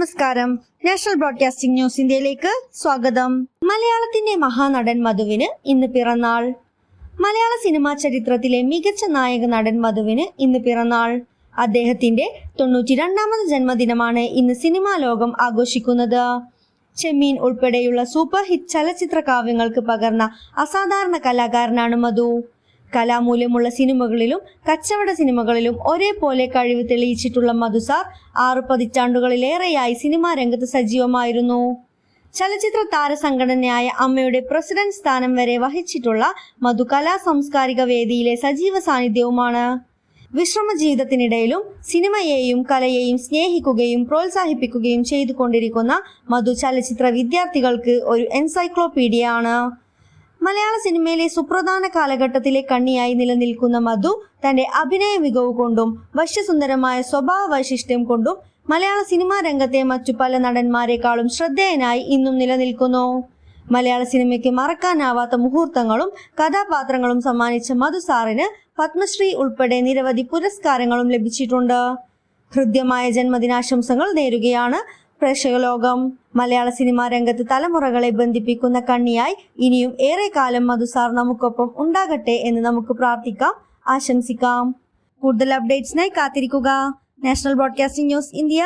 നമസ്കാരം. National broadcasting news ഇന്ത്യയിലേക്ക് സ്വാഗതം. മലയാളത്തിന്റെ മഹാനടൻ മധുവിന് ഇന്ന് പിറന്നാൾ. മലയാള സിനിമാ ചരിത്രത്തിലെ മികച്ച നായക നടൻ മധുവിന് ഇന്ന് പിറന്നാൾ. അദ്ദേഹത്തിന്റെ തൊണ്ണൂറ്റി രണ്ടാമത് ജന്മദിനമാണ് ഇന്ന് സിനിമാ ലോകം ആഘോഷിക്കുന്നത്. ചെമ്മീൻ ഉൾപ്പെടെയുള്ള സൂപ്പർ ഹിറ്റ് ചലച്ചിത്ര കാവ്യങ്ങൾക്ക് പകർന്ന അസാധാരണ കലാകാരനാണ് മധു. കലാമൂല്യമുള്ള സിനിമകളിലും കച്ചവട സിനിമകളിലും ഒരേപോലെ കഴിവ് തെളിയിച്ചിട്ടുള്ള മധുസാർ ആറു പതിറ്റാണ്ടുകളിലേറെയായി സിനിമാ രംഗത്ത് സജീവമായിരുന്നു. ചലച്ചിത്ര താരസംഘടനയായ അമ്മയുടെ പ്രസിഡന്റ് സ്ഥാനം വരെ വഹിച്ചിട്ടുള്ള മധു കലാ സാംസ്കാരിക വേദിയിലെ സജീവ സാന്നിധ്യവുമാണ്. വിശ്രമ ജീവിതത്തിനിടയിലും സിനിമയെയും കലയെയും സ്നേഹിക്കുകയും പ്രോത്സാഹിപ്പിക്കുകയും ചെയ്തുകൊണ്ടിരിക്കുന്ന മധു ചലച്ചിത്ര വിദ്യാർത്ഥികൾക്ക് ഒരു എൻസൈക്ലോപീഡിയ ആണ് മലയാള സിനിമയിലെ സുപ്രധാന കാലഘട്ടത്തിലെ കണ്ണിയായി നിലനിൽക്കുന്ന മധു തന്റെ അഭിനയ മികവ് കൊണ്ടും വശ്യസുന്ദരമായ സ്വഭാവ വൈശിഷ്ട്യം കൊണ്ടും മലയാള സിനിമാ രംഗത്തെ മറ്റു പല നടന്മാരെക്കാളും ശ്രദ്ധേയനായി ഇന്നും നിലനിൽക്കുന്നു. മലയാള സിനിമയ്ക്ക് മറക്കാനാവാത്ത മുഹൂർത്തങ്ങളും കഥാപാത്രങ്ങളും സമ്മാനിച്ച മധു സാറിന് പത്മശ്രീ ഉൾപ്പെടെ നിരവധി പുരസ്കാരങ്ങളും ലഭിച്ചിട്ടുണ്ട്. ഹൃദ്യമായ ജന്മദിനാശംസകൾ നേരുകയാണ് പ്രേക്ഷകലോകം മലയാള സിനിമാ രംഗത്ത് തലമുറകളെ ബന്ധിപ്പിക്കുന്ന കണ്ണിയായി ഇനിയും ഏറെ കാലം മധുസാർ നമുക്കൊപ്പം ഉണ്ടാകട്ടെ എന്ന് നമുക്ക് പ്രാർത്ഥിക്കാം. ആശംസിക്കാം. കൂടുതൽ അപ്ഡേറ്റ്സിനായി കാത്തിരിക്കുക. National broadcasting news India.